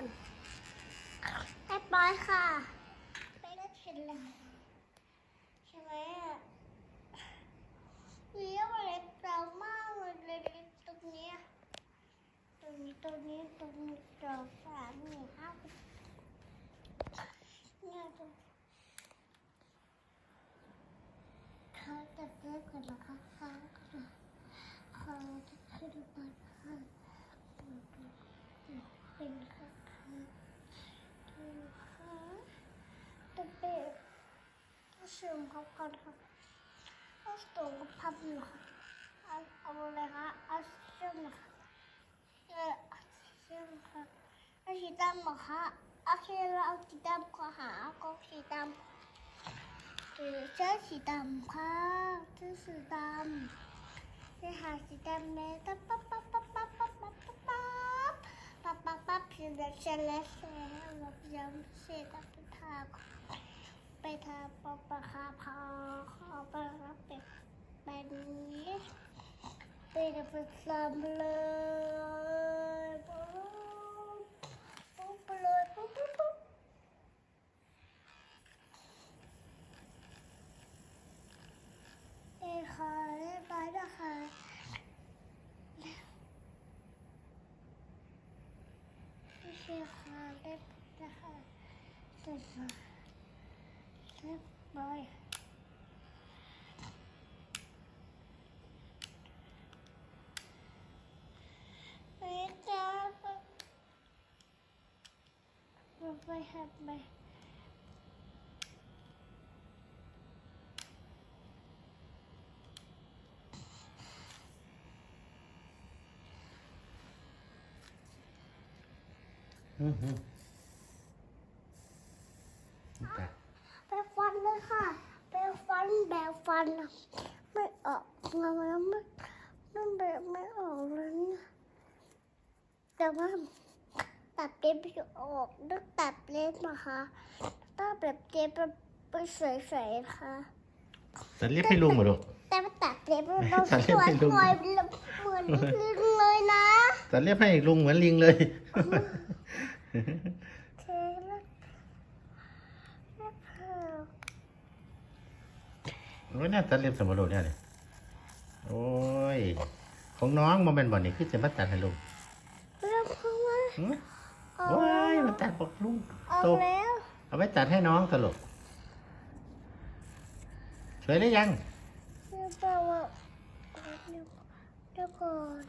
คนเรียบร้อยค่ะ ไปได้เสร็จแล้วใช่ไหมอะเลี้ยวอะไรเปล่ามากเลยเลยตรงนี้ตรงนี้ตรงนี้ตรงนี้สองสามสี่ห้าเนี่ยตรงเขาจะเลิกกันนะคะเขาจะเขาจะขึ้นมาค่ะเป็นค่ะค่ะค่ะจะเป็น ต้องชิมเขาก่อนครับเอาส่งกับพับหน่อยเอาเอาอะไรคะเอาเชื่อมนะคะเออเชื่อมค่ะเอาสีดำเหรอคะโอเคเราเอาสีดำก่อนหากองสีดำเออเสื้อสีดำค่ะเสื้อสีดำไปหาสีดำเลยปั๊บปั๊บปั๊บปั๊บปั๊บปั๊บปั๊บปั๊บปั๊บปั๊บปั๊บปั๊บเสร็จแล้วเสร็จแล้วเร็จแล้วเรายังเสร็จแล้วไปทา ทาปอปะคาพอขอไปรับเป็นแบบนี้เป็นป็นซ้ำเลยปุ๊บปุ๊บไปเลยปุ๊บปุ๊บปุ๊บเอยค่ะเรียบร้อยนะคะโอเคค่ะเรียบนะคะเสร็จแล้วเ Bye. I had my mm -hmm. ฟันแบบฟันอะไม่ออกทำไมไม่มันแบบไม่ออกเลยเนี่ยแต่ว่าตัดเล็บไม่ออกต้องตัดเล็บนะคะต้องแบบเล็บแบบไปสวยๆนะคะจะเรียกให้ลุงเหรอลูกแต่ว่าตัดเล็บเราตัดสเล็บวยให้ลุงๆเหมือนลิงเลยนะจะเรียกให้ลุงเหมือนลิงเลย เทแล้วแล้วเพิ่ม โอ้ยน่าจะเรียบสมบูรณ์เนี่ยเลยโอ้ย ของน้องมันเป็นบ่อนนี่คือจะมาตัดให้ลุงแล้วเพิ่มว่าหึออกโอ้แล้ยวมันตัดบอกลุงออกโตแล้วเอาไว้ตัดให้น้องตลกสวยได้ยังเดี๋ยวแปลว่าเดี๋ยวเดี๋ยวก่อน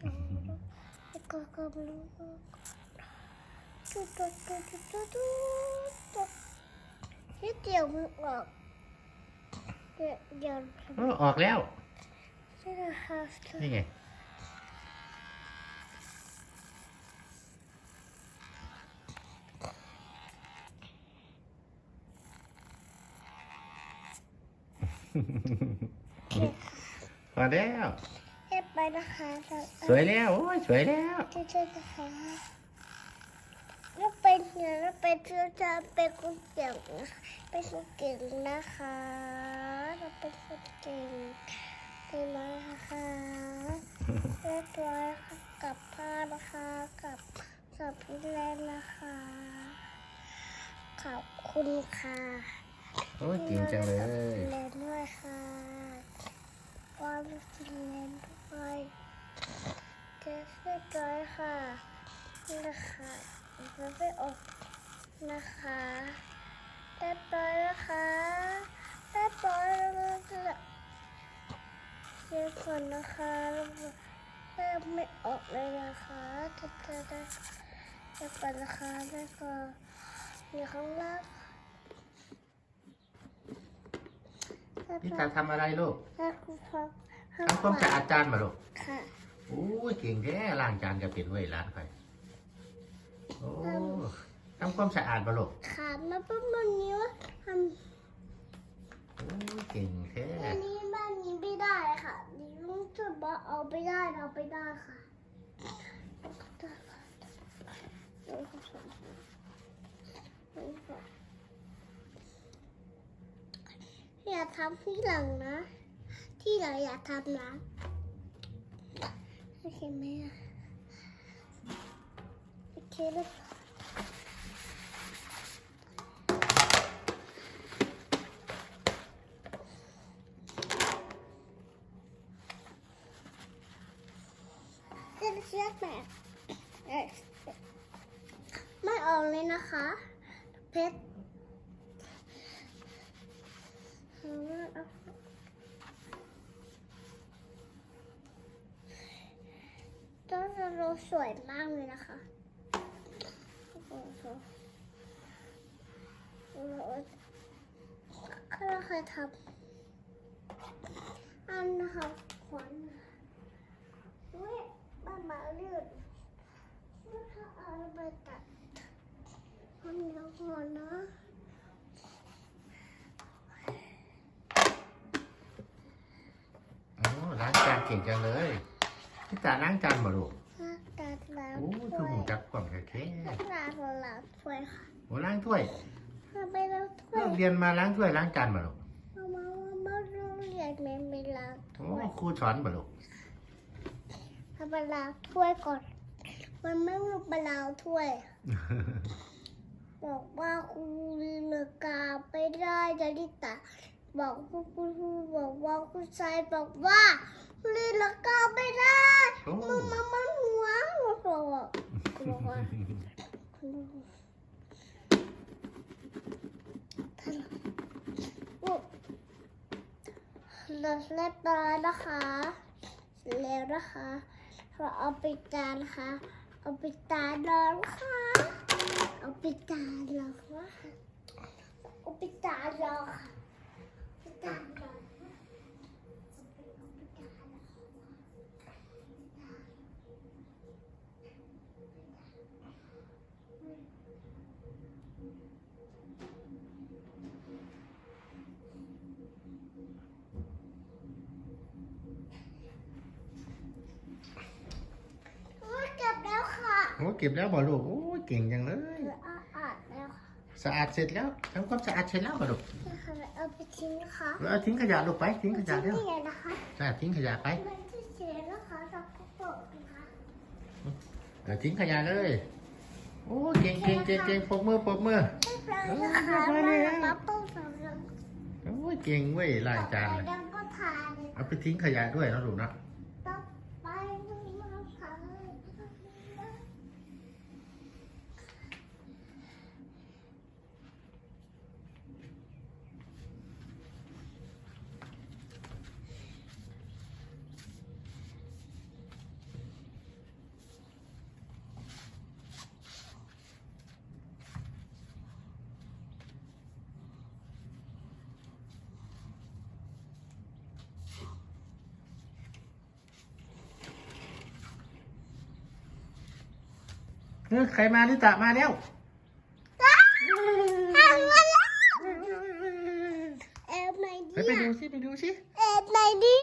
เดี๋ยวเดี๋ยวก่อนก่อนรู้ก่อนตุ๊ดตุ๊ดตุ๊ดตุ๊ดตุ๊ดตุ๊ดนิดเดียวมันออก เดี๋ยวเดี๋ยวโอ้ออกแล้วใช่นะคะนี่ไงพอแล้วเรียบไปนะคะสวยแล้ว โอ้ยสวยแล้วใช่ใช่นะคะแล้วเป็นเนี่ยแล้วเป็นเชื่อจาเป็นคนเก่งนะคะเป็นคนเก่งนะคะ เราเป็นคนเก่งเป็นไหมนะคะเรียบร้อยค่ะกลับผ้านะคะกลับสับแลนนะคะ ขอบคุณค่ะโอ้ยเก่งจังเลยแลนด้วยค่ะความสิแลนด้วยเจะเรียบร้อยค่ะนี่นะคะมันไม่ออกนะคะเรียบร้อยนะคะ เรียบร้อยแล้วก็เดี๋ยวก่อนนะคะเริ่มไม่ออกเลยนะคะจะจะจะจะก่อนนะคะแล้วก็อยู่ข้างล่างพี่ตาทำอะไรลูกถ้าคุณพ่อทำความสะอาดจานมาลูกค่ะโอ้ยเก่งแท้ล้างจานก็เป็นเว้ยร้านไปโอ้ทำความสะอาดมาลูกค่ะมาเป็นแบบนี้ว่าทโอ้ย เก่งแท้อันนี้บ้านนี้ไม่ได้ค่ะนี่ลุงจะบอกเอาไปได้เอาไปได้ค่ะอย่าทำที่หลังนะ ที่หลังอย่าทำนะโอเคไหมอะโอเคแล้ว เชือกแตกไม่ออกเลยนะคะ เพชรต้นโลสวยมากเลยนะคะโอ้โหเคยทำอันนะคะขวัญ มาเลือดว่าถ้าเอาไปตัดมันเดี๋ยวก่อนนะโอ้ล้างจานเก่งจังเลยพี่ตาล้างจานมาลูกตัดแล้วโอ้ถ้คือวยหูจักกล่องแท้ตัดแล้วล้างถ้วยค่ะๆโอ้ล้างถ้วยทำไปแล้วถ้วเลิยกเรียนมาล้างถ้วยล้างจานมาลูกมามามามาโรงเรียนไม่ไม่ล้างโอ้ถ้วยครูสอนมาลูก ทำไปล้างถ้วยก่อน มันไม่มีไปล้างถ้วย บอกว่าครูลีลากาไม่ได้ดาริตาบอกคุณครูบอกว่าคุณชายบอกว่าลีลากาไม่ได้โอ้มันมันมันหัวหัวบอกว่าบอกว่าท่านโอ้เราเรียบร้อยนะคะเสร็จแล้วนะคะ เราเอาไปจานค่ะ เอาไปจานรอค่ะ เอาไปจานรอค่ะ เอาไปจานรอค่ะไปจานรอโอ้ยเก็บแล้วค่ะ โอ้ เก็บแล้วบ่ลูกโอ้เก่งจังเลยเหลืออาอาดแล้วค่ะสะอาดเสร็จแล้วทำความสะอาดเสร็จแล้วบ่ลูกนะคะเอาไปทิ้งนะคะเอาทิ้งขยะลูกไปทิ้งขยะเร็วที่ไหนนะคะใช่ทิ้งขยะไปมันที่เสียนะคะเราก็บอกนะคะเดี๋ยวทิ้งขยะเลย โอ้เก่งเก่งเก่งเก่งปรบมือปรบมือเรียบร้อยนะคะเรียบร้อยแล้วมาปุ๊บสำหรับโอ้ยเก่งเว้ยล้างจานต่อน่ะไปเราก็ทานเอาไปทิ้งขยะด้วยนะลูกนะ ต่อไปเราทาน เออใครมาลิตะมาแล้ว